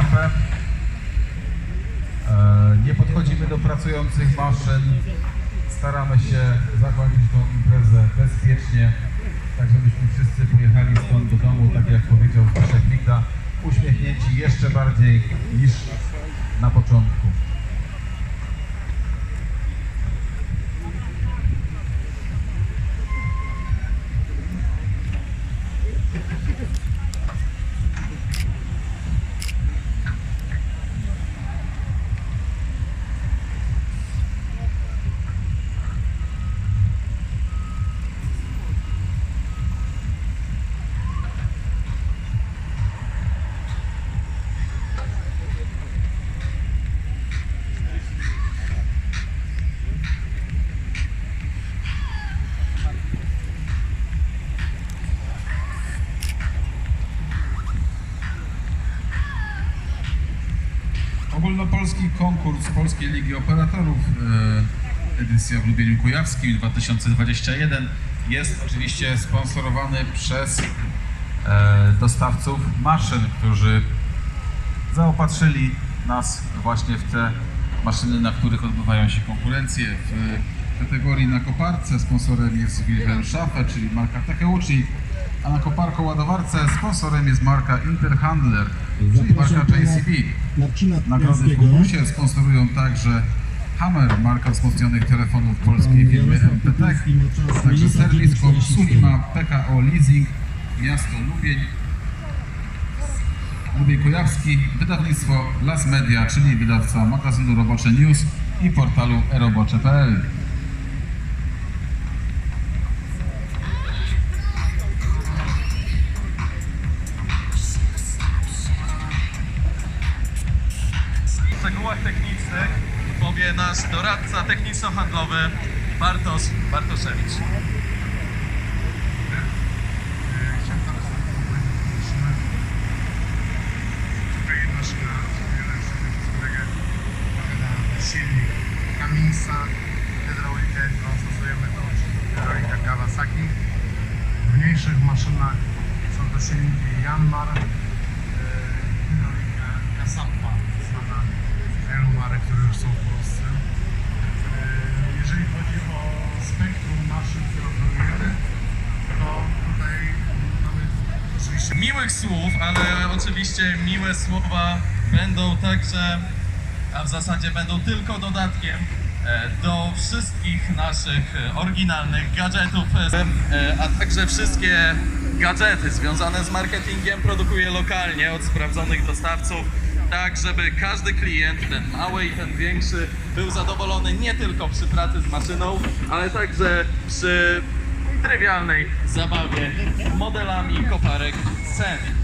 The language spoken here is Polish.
szafę. E, Nie podchodzimy do pracujących maszyn. Staramy się zakończyć tą imprezę bezpiecznie, tak żebyśmy wszyscy pojechali stąd do domu, tak jak powiedział Zbyszek Wigda, uśmiechnięci jeszcze bardziej niż na początku. Ogólnopolski konkurs Polskiej Ligi Operatorów, e, edycja w Lubieniu Kujawskim 2021 jest oczywiście sponsorowany przez e, dostawców maszyn, którzy zaopatrzyli nas właśnie w te maszyny, na których odbywają się konkurencje. w kategorii na koparce. Sponsorem jest Wilhelm Schaffer, czyli marka Takeuchi, a na koparko-ładowarce sponsorem jest marka Interhandler, czyli marka JCB. Nagrody w konkursie sponsorują także Hammer, marka wzmocnionych telefonów polskiej firmy MPTech, także serwis Sulima, PKO Leasing, miasto Lubień, Lubień Kujawski, wydawnictwo Las Media, czyli wydawca magazynu Robocze News i portalu erobocze.pl. szczegółach technicznych powie nasz doradca techniczno-handlowy Bartosz Bartoszewicz. Silnik którą stosujemy to hydraulika Kawasaki. W mniejszych maszynach są to silniki Yanmar, e, hydraulika Kasapa, są w Polsce. Jeżeli chodzi o spektrum które oferujemy, to tutaj mamy oczywiście Miłych słów, ale oczywiście miłe słowa będą także, a w zasadzie będą tylko dodatkiem e, do wszystkich naszych oryginalnych gadżetów, e, a także wszystkie gadżety związane z marketingiem produkuję lokalnie od sprawdzonych dostawców, tak żeby każdy klient, ten mały i ten większy, był zadowolony nie tylko przy pracy z maszyną, ale także przy trywialnej zabawie modelami koparek sceny.